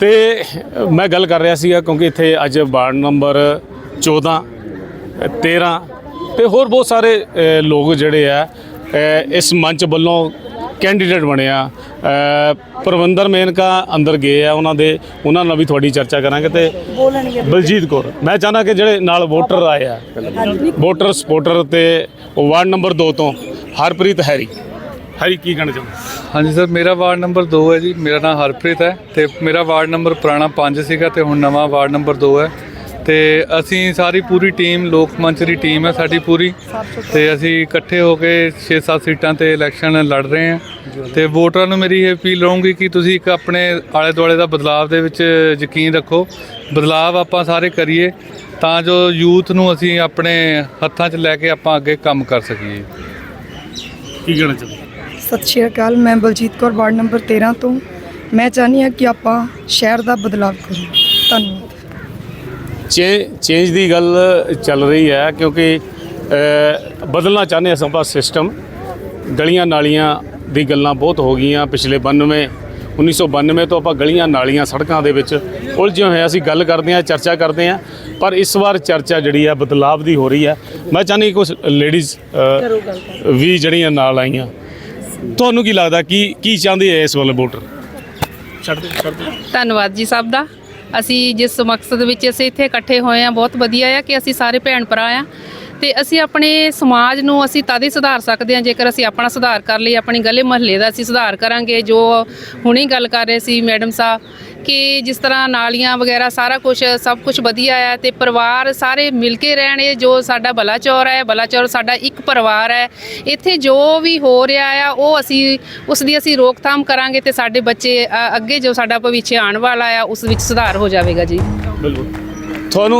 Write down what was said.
ਤੇ ਮੈਂ ਗੱਲ ਕਰ ਰਿਹਾ ਸੀਗਾ ਕਿਉਂਕਿ ਇੱਥੇ ਅੱਜ ਵਾਰਡ ਨੰਬਰ 14 13 ਤੇ ਹੋਰ ਬਹੁਤ ਸਾਰੇ ਲੋਕ ਜਿਹੜੇ ਆ ਇਸ ਮੰਚ ਵੱਲੋਂ ਕੈਂਡੀਡੇਟ ਬਣਿਆ ਅ, ਪ੍ਰਵੰਦਰ ਮੇਨਕਾ ਅੰਦਰ ਗਏ ਆ ਉਹਨਾਂ ਦੇ ਉਹਨਾਂ ਨਾਲ ਵੀ ਤੁਹਾਡੀ ਚਰਚਾ ਕਰਾਂਗੇ ਤੇ ਬਲਜੀਤ ਕੌਰ ਮੈਂ ਚਾਹਨਾ ਕਿ ਜਿਹੜੇ ਨਾਲ ਵੋਟਰ ਆਏ ਆ ਵੋਟਰ ਸਪੋਰਟਰ ਤੇ ਵਾਰਡ ਨੰਬਰ 2 ਤੋਂ ਹਰਪ੍ਰੀਤ ਹੈਰੀ। ਹੈਰੀ ਕੀ ਕਹਿਣਾ ਚਾਹੁੰਦੇ ਹਾਂਜੀ ਸਰ ਮੇਰਾ ਵਾਰਡ ਨੰਬਰ 2 ਹੈ ਜੀ। ਮੇਰਾ ਨਾਮ ਹਰਪ੍ਰੀਤ ਹੈ ਤੇ ਮੇਰਾ ਵਾਰਡ ਨੰਬਰ ਪੁਰਾਣਾ 5 ਸੀਗਾ ਤੇ ਹੁਣ ਨਵਾਂ ਵਾਰਡ ਨੰਬਰ 2 ਹੈ। ਤੇ ਅਸੀਂ ਸਾਰੀ ਪੂਰੀ ਟੀਮ ਲੋਕ ਮੰਚ ਦੀ ਟੀਮ ਹੈ ਸਾਡੀ ਪੂਰੀ। ਤੇ ਅਸੀਂ ਇਕੱਠੇ ਹੋ ਕੇ 6-7 ਸੀਟਾਂ ਤੇ ਇਲੈਕਸ਼ਨ ਲੜ ਰਹੇ ਹਾਂ। ਤੇ ਵੋਟਰਾਂ ਨੂੰ ਮੇਰੀ ਇਹ ਅਪੀਲ ਰਹੂੰਗੀ ਕਿ ਤੁਸੀਂ ਇੱਕ ਆਪਣੇ ਆਲੇ ਦੁਆਲੇ ਦਾ ਬਦਲਾਵ ਦੇ ਵਿੱਚ ਯਕੀਨ ਰੱਖੋ। ਬਦਲਾਵ ਆਪਾਂ ਸਾਰੇ ਕਰੀਏ ਤਾਂ ਜੋ ਯੂਥ ਨੂੰ ਅਸੀਂ ਆਪਣੇ ਹੱਥਾਂ 'ਚ ਲੈ ਕੇ ਆਪਾਂ ਅੱਗੇ ਕੰਮ ਕਰ ਸਕੀਏ। ਕੀ ਕਹਿਣਾ ਚਾਹੁੰਦੇ ਸਤਿ ਸ਼੍ਰੀ ਅਕਾਲ ਮੈਂ ਬਲਜੀਤ ਕੌਰ ਵਾਰਡ ਨੰਬਰ 13 ਤੋਂ। ਮੈਂ ਚਾਹੁੰਦੀ ਹਾਂ ਕਿ ਆਪਾਂ ਸ਼ਹਿਰ ਦਾ ਬਦਲਾਵ ਕਰੀਏ। ਧੰਨਵਾਦ। ਚੇ ਚੇਂਜ ਦੀ ਗੱਲ ਚੱਲ ਰਹੀ ਹੈ ਕਿਉਂਕਿ ਬਦਲਣਾ ਚਾਹੁੰਦੇ ਹਾਂ ਆਪਾਂ ਸਿਸਟਮ। ਗਲੀਆਂ ਨਾਲੀਆਂ ਦੀ ਗੱਲਾਂ ਬਹੁਤ ਹੋ ਗਈਆਂ ਪਿਛਲੇ 92 1992 ਤੋਂ ਆਪਾਂ ਗਲੀਆਂ ਨਾਲੀਆਂ ਸੜਕਾਂ ਦੇ ਵਿੱਚ ਉਲਝੇ ਹੋਏ ਹਾਂ। ਅਸੀਂ ਗੱਲ ਕਰਦੇ ਹਾਂ ਚਰਚਾ ਕਰਦੇ ਹਾਂ। ਪਰ ਇਸ ਵਾਰ ਚਰਚਾ ਜਿਹੜੀ ਆ ਬਦਲਾਵ ਦੀ ਹੋ ਰਹੀ ਹੈ। ਮੈਂ ਚਾਹੁੰਦੀ ਕੁਝ ਲੇਡੀਜ਼ ਵੀ ਜਿਹੜੀਆਂ ਨਾਲ ਆਈਆਂ। ਤੁਹਾਨੂੰ ਕੀ ਲੱਗਦਾ ਕੀ ਕੀ ਚਾਹੁੰਦੇ ਆ ਇਸ ਵੱਲ ਵੋਟਰ? ਛੱਡ ਦੇ ਛੱਡ ਦੇ ਧੰਨਵਾਦ ਜੀ ਸਭ ਦਾ। ਅਸੀਂ ਜਿਸ ਮਕਸਦ ਵਿੱਚ ਅਸੀਂ ਇੱਥੇ ਇਕੱਠੇ ਹੋਏ ਆ ਬਹੁਤ ਵਧੀਆ ਆ ਕਿ ਅਸੀਂ ਸਾਰੇ ਭੈਣ ਭਰਾ ਆ ਤੇ ਅਸੀਂ ਆਪਣੇ ਸਮਾਜ ਨੂੰ ਅਸੀਂ ਤਦ ਹੀ ਸੁਧਾਰ ਸਕਦੇ ਹਾਂ ਜੇਕਰ ਅਸੀਂ ਆਪਣਾ ਸੁਧਾਰ ਕਰ ਲਈ ਆਪਣੀ ਗਲੇ ਮਹੱਲੇ ਦਾ ਅਸੀਂ ਸੁਧਾਰ ਕਰਾਂਗੇ। ਜੋ ਹੁਣੇ ਗੱਲ ਕਰ ਰਹੇ ਸੀ ਮੈਡਮ ਸਾਹਿਬ ਕਿ ਜਿਸ ਤਰ੍ਹਾਂ ਨਾਲੀਆਂ ਵਗੈਰਾ ਸਾਰਾ ਕੁਝ ਸਭ ਕੁਝ ਵਧੀਆ ਆ ਤੇ ਪਰਿਵਾਰ ਸਾਰੇ ਮਿਲ ਕੇ ਰਹਿਣ। ਇਹ ਜੋ ਸਾਡਾ ਬਲਾਚੌਰ ਹੈ ਬਲਾਚੌਰ ਸਾਡਾ ਇੱਕ ਪਰਿਵਾਰ ਹੈ। ਇੱਥੇ ਜੋ ਵੀ ਹੋ ਰਿਹਾ ਆ ਉਹ ਅਸੀਂ ਉਸ ਦੀ ਅਸੀਂ ਰੋਕਥਾਮ ਕਰਾਂਗੇ ਤੇ ਸਾਡੇ ਬੱਚੇ ਅ, ਅੱਗੇ ਜੋ ਸਾਡਾ ਭਵਿੱਖ ਆਉਣ ਵਾਲਾ ਆ ਉਸ ਵਿੱਚ ਸੁਧਾਰ ਹੋ ਜਾਵੇਗਾ ਜੀ। ਬਿਲਕੁਲ ਤੁਹਾਨੂੰ